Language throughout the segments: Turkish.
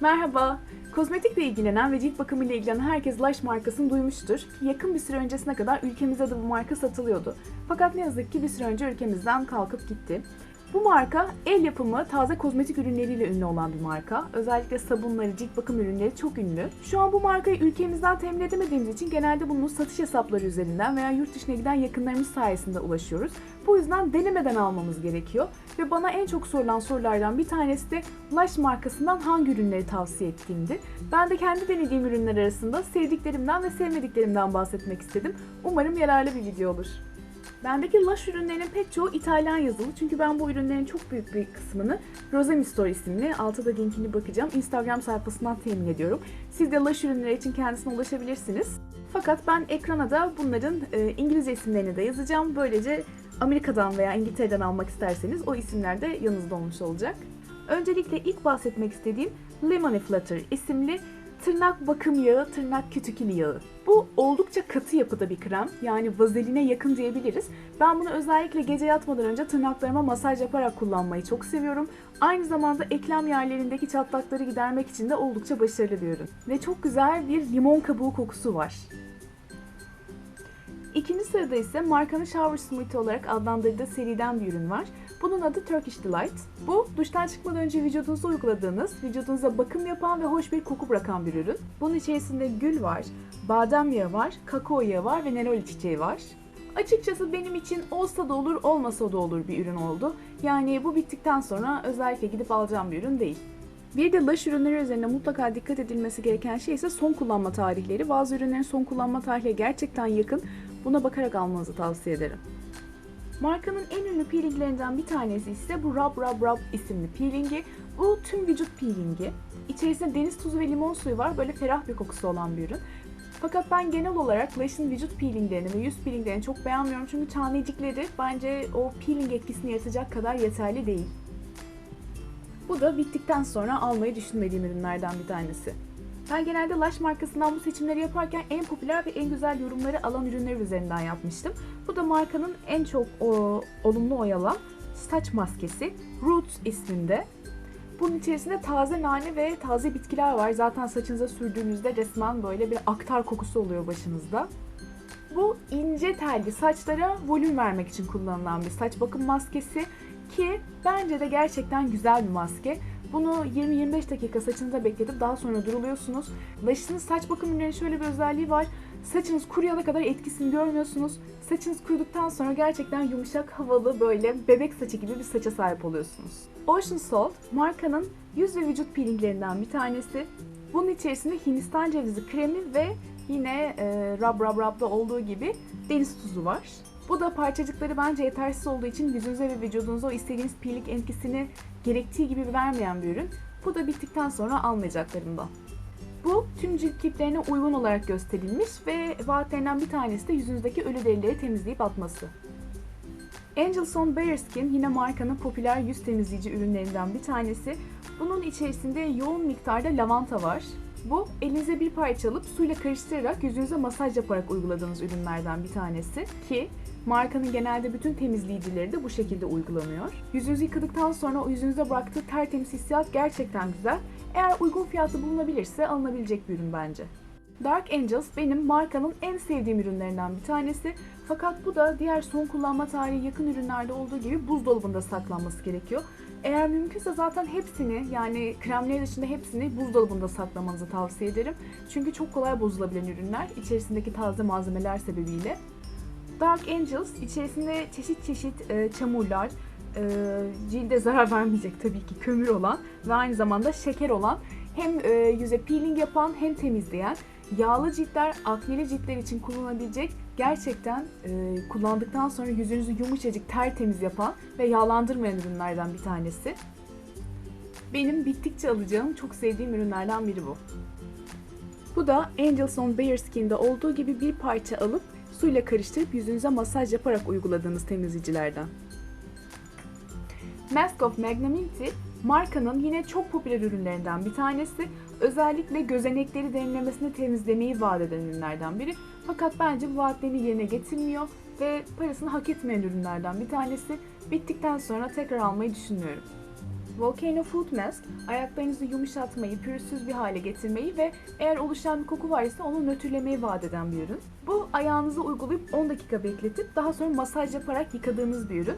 Merhaba. Kozmetikle ilgilenen ve cilt bakımıyla ilgilenen herkes Lush markasını duymuştur. Yakın bir süre öncesine kadar ülkemizde de bu marka satılıyordu. Fakat ne yazık ki bir süre önce ülkemizden kalkıp gitti. Bu marka el yapımı taze kozmetik ürünleriyle ünlü olan bir marka. Özellikle sabunları, cilt bakım ürünleri çok ünlü. Şu an bu markayı ülkemizden temin edemediğimiz için genelde bunun satış hesapları üzerinden veya yurt dışına giden yakınlarımız sayesinde ulaşıyoruz. Bu yüzden denemeden almamız gerekiyor. Ve bana en çok sorulan sorulardan bir tanesi de Lush markasından hangi ürünleri tavsiye ettiğimdi. Ben de kendi denediğim ürünler arasında sevdiklerimden ve sevmediklerimden bahsetmek istedim. Umarım yararlı bir video olur. Bendeki Lush ürünlerinin pek çoğu İtalyan yazılı çünkü ben bu ürünlerin çok büyük bir kısmını Rosemi Store isimli, altta da linkini bakacağım, Instagram sayfasından temin ediyorum. Siz de Lush ürünleri için kendisine ulaşabilirsiniz. Fakat ben ekrana da bunların e, İngilizce isimlerini de yazacağım. Böylece Amerika'dan veya İngiltere'den almak isterseniz o isimler de yanınızda olmuş olacak. Öncelikle ilk bahsetmek istediğim Lemony Flutter isimli tırnak bakım yağı, tırnak kütükili yağı. Bu oldukça katı yapıda bir krem. Yani vazeline yakın diyebiliriz. Ben bunu özellikle gece yatmadan önce tırnaklarıma masaj yaparak kullanmayı çok seviyorum. Aynı zamanda eklem yerlerindeki çatlakları gidermek için de oldukça başarılı bir ürün. Ve çok güzel bir limon kabuğu kokusu var. İkinci sırada ise markanın Shower Smoothie olarak adlandırdığı seriden bir ürün var. Bunun adı Turkish Delight. Bu duştan çıkmadan önce vücudunuza uyguladığınız, vücudunuza bakım yapan ve hoş bir koku bırakan bir ürün. Bunun içerisinde gül var, badem yağı var, kakao yağı var ve neroli çiçeği var. Açıkçası benim için olsa da olur, olmasa da olur bir ürün oldu. Yani bu bittikten sonra özellikle gidip alacağım bir ürün değil. Bir de Lush ürünleri üzerinde mutlaka dikkat edilmesi gereken şey ise son kullanma tarihleri. Bazı ürünlerin son kullanma tarihi gerçekten yakın. Buna bakarak almanızı tavsiye ederim. Markanın en ünlü peelinglerinden bir tanesi ise bu Rub Rub Rub isimli peelingi. Bu tüm vücut peelingi. İçerisinde deniz tuzu ve limon suyu var. Böyle ferah bir kokusu olan bir ürün. Fakat ben genel olarak Lush'ın vücut peelinglerini ve yüz peelinglerini çok beğenmiyorum. Çünkü tanecikleri bence o peeling etkisini yaratacak kadar yeterli değil. Bu da bittikten sonra almayı düşünmediğim ürünlerden bir tanesi. Ben genelde Lush markasından bu seçimleri yaparken en popüler ve en güzel yorumları alan ürünler üzerinden yapmıştım. Bu da markanın en çok o, olumlu oyalan saç maskesi Roots isminde. Bunun içerisinde taze nane ve taze bitkiler var. Zaten saçınıza sürdüğünüzde resmen böyle bir aktar kokusu oluyor başınızda. Bu ince telli saçlara volüm vermek için kullanılan bir saç bakım maskesi ki bence de gerçekten güzel bir maske. Bunu 20-25 dakika saçınıza bekletip daha sonra duruluyorsunuz. Lush'ın saç bakım ürünlerinin şöyle bir özelliği var. Saçınız kuruyana kadar etkisini görmüyorsunuz. Saçınız kuruduktan sonra gerçekten yumuşak, havalı, böyle bebek saçı gibi bir saça sahip oluyorsunuz. Ocean Salt, markanın yüz ve vücut peelinglerinden bir tanesi. Bunun içerisinde Hindistan cevizi kremi ve yine e, Rub Rub Rub'da olduğu gibi deniz tuzu var. Bu da parçacıkları bence yetersiz olduğu için yüzünüze ve vücudunuza o istediğiniz peeling etkisini gerektiği gibi vermeyen bir ürün. Bu da bittikten sonra almayacaklarımdan. Bu tüm cilt tiplerine uygun olarak gösterilmiş ve vaatlerinden bir tanesi de yüzünüzdeki ölü derileri temizleyip atması. Angelson Bare Skin yine markanın popüler yüz temizleyici ürünlerinden bir tanesi. Bunun içerisinde yoğun miktarda lavanta var. Bu elinize bir parça alıp suyla karıştırarak yüzünüze masaj yaparak uyguladığınız ürünlerden bir tanesi ki markanın genelde bütün temizleyicileri de bu şekilde uygulanıyor. Yüzünüzü yıkadıktan sonra o yüzünüze bıraktığı tertemiz hissiyat gerçekten güzel. Eğer uygun fiyatı bulunabilirse alınabilecek bir ürün bence. Dark Angels benim markanın en sevdiğim ürünlerinden bir tanesi. Fakat bu da diğer son kullanma tarihi yakın ürünlerde olduğu gibi buzdolabında saklanması gerekiyor. Eğer mümkünse zaten hepsini yani kremler dışında hepsini buzdolabında saklamanızı tavsiye ederim. Çünkü çok kolay bozulabilen ürünler içerisindeki taze malzemeler sebebiyle. Dark Angels içerisinde çeşit çeşit e, çamurlar, e, cilde zarar vermeyecek tabii ki kömür olan ve aynı zamanda şeker olan hem e, yüze peeling yapan hem temizleyen yağlı ciltler, akneli ciltler için kullanabilecek gerçekten e, kullandıktan sonra yüzünüzü yumuşacık tertemiz yapan ve yağlandırmayan ürünlerden bir tanesi. Benim bittikçe alacağım çok sevdiğim ürünlerden biri bu. Bu da Angels on Bare Skin'de olduğu gibi bir parça alıp suyla karıştırıp yüzünüze masaj yaparak uyguladığınız temizleyicilerden. Mask of Magnanimity markanın yine çok popüler ürünlerinden bir tanesi. Özellikle gözenekleri derinlemesine temizlemeyi vaat eden ürünlerden biri. Fakat bence bu vaatlerini yerine getirmiyor ve parasını hak etmeyen ürünlerden bir tanesi. Bittikten sonra tekrar almayı düşünmüyorum. Volcano Foot Mask ayaklarınızı yumuşatmayı, pürüzsüz bir hale getirmeyi ve eğer oluşan bir koku var ise onu nötrlemeyi vaat eden bir ürün. Bu ayağınıza uygulayıp 10 dakika bekletip daha sonra masaj yaparak yıkadığınız bir ürün.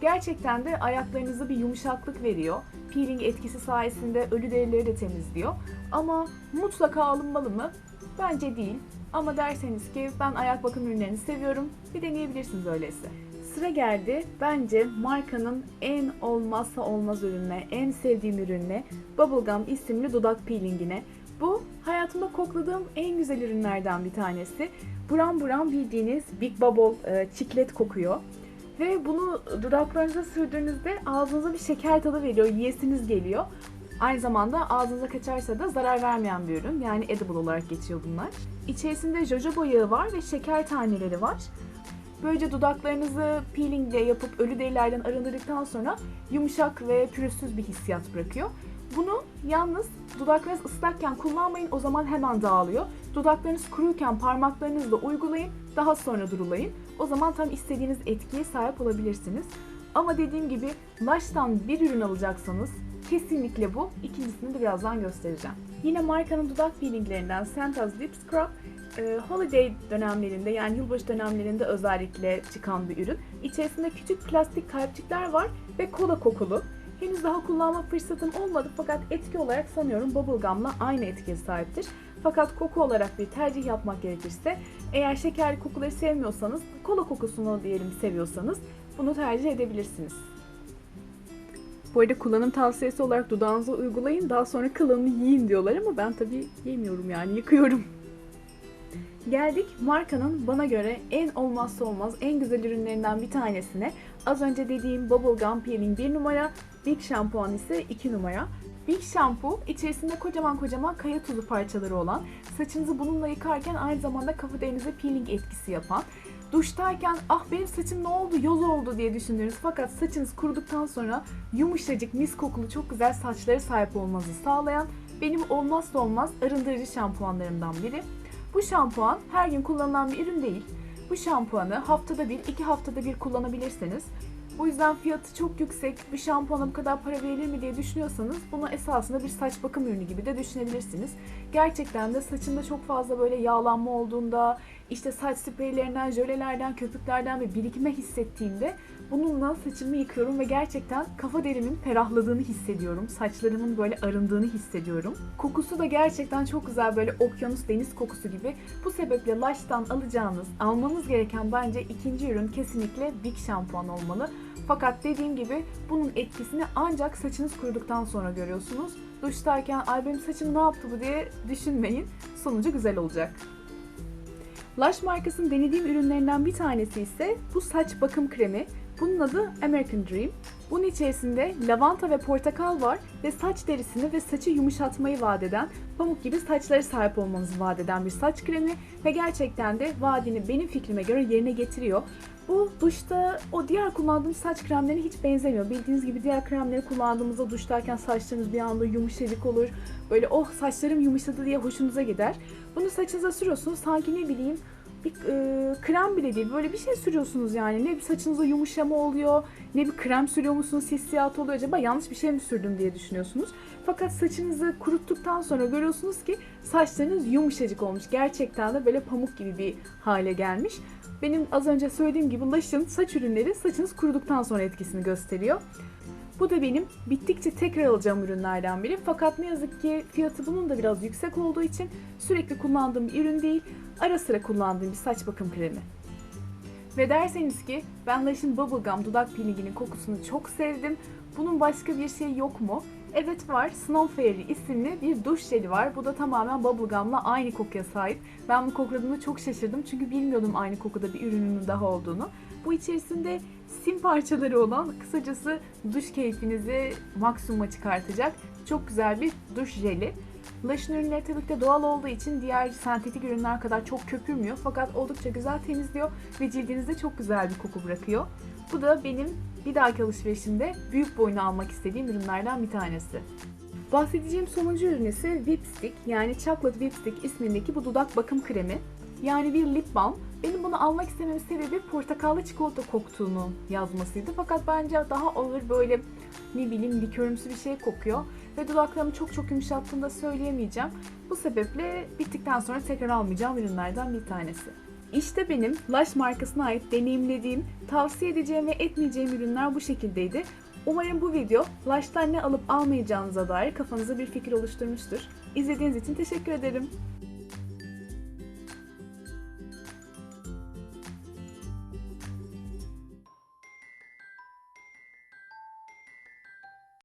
Gerçekten de ayaklarınıza bir yumuşaklık veriyor. Peeling etkisi sayesinde ölü derileri de temizliyor. Ama mutlaka alınmalı mı? Bence değil. Ama derseniz ki ben ayak bakım ürünlerini seviyorum, bir deneyebilirsiniz öyleyse. Sıra geldi bence markanın en olmazsa olmaz ürününe, en sevdiğim ürününe Bubblegum isimli dudak peelingine. Bu hayatımda kokladığım en güzel ürünlerden bir tanesi. Buram buram bildiğiniz Big Bubble e, çiklet kokuyor. Ve bunu dudaklarınıza sürdüğünüzde ağzınıza bir şeker tadı veriyor, yiyesiniz geliyor. Aynı zamanda ağzınıza kaçarsa da zarar vermeyen bir ürün. Yani edible olarak geçiyor bunlar. İçerisinde jojoba yağı var ve şeker taneleri var. Böylece dudaklarınızı peelingle yapıp ölü derilerden arındırdıktan sonra yumuşak ve pürüzsüz bir hissiyat bırakıyor. Bunu yalnız dudaklarınız ıslakken kullanmayın o zaman hemen dağılıyor. Dudaklarınız kuruyken parmaklarınızla uygulayın daha sonra durulayın. O zaman tam istediğiniz etkiye sahip olabilirsiniz. Ama dediğim gibi Lush'tan bir ürün alacaksanız kesinlikle bu. İkincisini de birazdan göstereceğim. Yine markanın dudak peelinglerinden Santa's Lip Scrub e, holiday dönemlerinde yani yılbaşı dönemlerinde özellikle çıkan bir ürün. İçerisinde küçük plastik kalpçikler var ve kola kokulu. Henüz daha kullanma fırsatım olmadı fakat etki olarak sanıyorum Bubblegum'la aynı etkiye sahiptir. Fakat koku olarak bir tercih yapmak gerekirse eğer şekerli kokuları sevmiyorsanız, kola kokusunu diyelim seviyorsanız bunu tercih edebilirsiniz. Bu arada kullanım tavsiyesi olarak dudağınıza uygulayın daha sonra kalanını yiyin diyorlar ama ben tabii yemiyorum yani yıkıyorum. Geldik markanın bana göre en olmazsa olmaz en güzel ürünlerinden bir tanesine. Az önce dediğim Bubblegum Peeling 1 numara, Big Şampuan ise 2 numara. Big Shampoo içerisinde kocaman kocaman kaya tuzu parçaları olan, saçınızı bununla yıkarken aynı zamanda kafa derinize peeling etkisi yapan, duştayken ah benim saçım ne oldu yoz oldu diye düşündüğünüz fakat saçınız kuruduktan sonra yumuşacık mis kokulu çok güzel saçlara sahip olmanızı sağlayan benim olmazsa olmaz arındırıcı şampuanlarımdan biri. Bu şampuan her gün kullanılan bir ürün değil. Bu şampuanı haftada bir, iki haftada bir kullanabilirsiniz. Bu yüzden fiyatı çok yüksek, bir şampuana bu kadar para verilir mi diye düşünüyorsanız bunu esasında bir saç bakım ürünü gibi de düşünebilirsiniz. Gerçekten de saçımda çok fazla böyle yağlanma olduğunda, işte saç spreylerinden, jölelerden, köpüklerden bir birikme hissettiğimde bununla saçımı yıkıyorum ve gerçekten kafa derimin ferahladığını hissediyorum. Saçlarımın böyle arındığını hissediyorum. Kokusu da gerçekten çok güzel böyle okyanus deniz kokusu gibi. Bu sebeple Lush'tan alacağınız, almanız gereken bence ikinci ürün kesinlikle Big şampuan olmalı. Fakat dediğim gibi bunun etkisini ancak saçınız kuruduktan sonra görüyorsunuz. Duştayken ay benim saçım ne yaptı bu diye düşünmeyin. Sonucu güzel olacak. Lush markasının denediğim ürünlerinden bir tanesi ise bu saç bakım kremi. Bunun adı American Dream. Bunun içerisinde lavanta ve portakal var ve saç derisini ve saçı yumuşatmayı vaat eden, pamuk gibi saçlara sahip olmanızı vaat eden bir saç kremi ve gerçekten de vaadini benim fikrime göre yerine getiriyor. Bu duşta o diğer kullandığım saç kremlerine hiç benzemiyor. Bildiğiniz gibi diğer kremleri kullandığımızda duştayken saçlarınız bir anda yumuşacık olur. Böyle oh saçlarım yumuşadı diye hoşunuza gider. Bunu saçınıza sürüyorsunuz sanki ne bileyim bir e, krem bile değil böyle bir şey sürüyorsunuz yani ne bir saçınıza yumuşama oluyor ne bir krem sürüyor musunuz hissiyatı oluyor acaba yanlış bir şey mi sürdüm diye düşünüyorsunuz. Fakat saçınızı kuruttuktan sonra görüyorsunuz ki saçlarınız yumuşacık olmuş gerçekten de böyle pamuk gibi bir hale gelmiş. Benim az önce söylediğim gibi Lush'ın saç ürünleri saçınız kuruduktan sonra etkisini gösteriyor. Bu da benim bittikçe tekrar alacağım ürünlerden biri. Fakat ne yazık ki fiyatı bunun da biraz yüksek olduğu için sürekli kullandığım bir ürün değil, ara sıra kullandığım bir saç bakım kremi. Ve derseniz ki ben Lush'ın Bubblegum dudak peelinginin kokusunu çok sevdim. Bunun başka bir şey yok mu? Evet var. Snow Fairy isimli bir duş jeli var. Bu da tamamen Bubblegum'la aynı kokuya sahip. Ben bu kokladığımda çok şaşırdım çünkü bilmiyordum aynı kokuda bir ürünün daha olduğunu. Bu içerisinde sim parçaları olan kısacası duş keyfinizi maksimuma çıkartacak çok güzel bir duş jeli. Lush'ın ürünleri tabii ki doğal olduğu için diğer sentetik ürünler kadar çok köpürmüyor fakat oldukça güzel temizliyor ve cildinizde çok güzel bir koku bırakıyor. Bu da benim bir dahaki alışverişimde büyük boyunu almak istediğim ürünlerden bir tanesi. Bahsedeceğim sonuncu ürün ise Whip yani Chocolate Whip ismindeki bu dudak bakım kremi. Yani bir lip balm Benim bunu almak istememin sebebi portakallı çikolata koktuğunu yazmasıydı. Fakat bence daha ağır böyle ne bileyim likörümsü bir şey kokuyor. Ve dudaklarımı çok çok yumuşattığını da söyleyemeyeceğim. Bu sebeple bittikten sonra tekrar almayacağım ürünlerden bir tanesi. İşte benim Lush markasına ait deneyimlediğim, tavsiye edeceğim ve etmeyeceğim ürünler bu şekildeydi. Umarım bu video Lush'tan ne alıp almayacağınıza dair kafanıza bir fikir oluşturmuştur. İzlediğiniz için teşekkür ederim.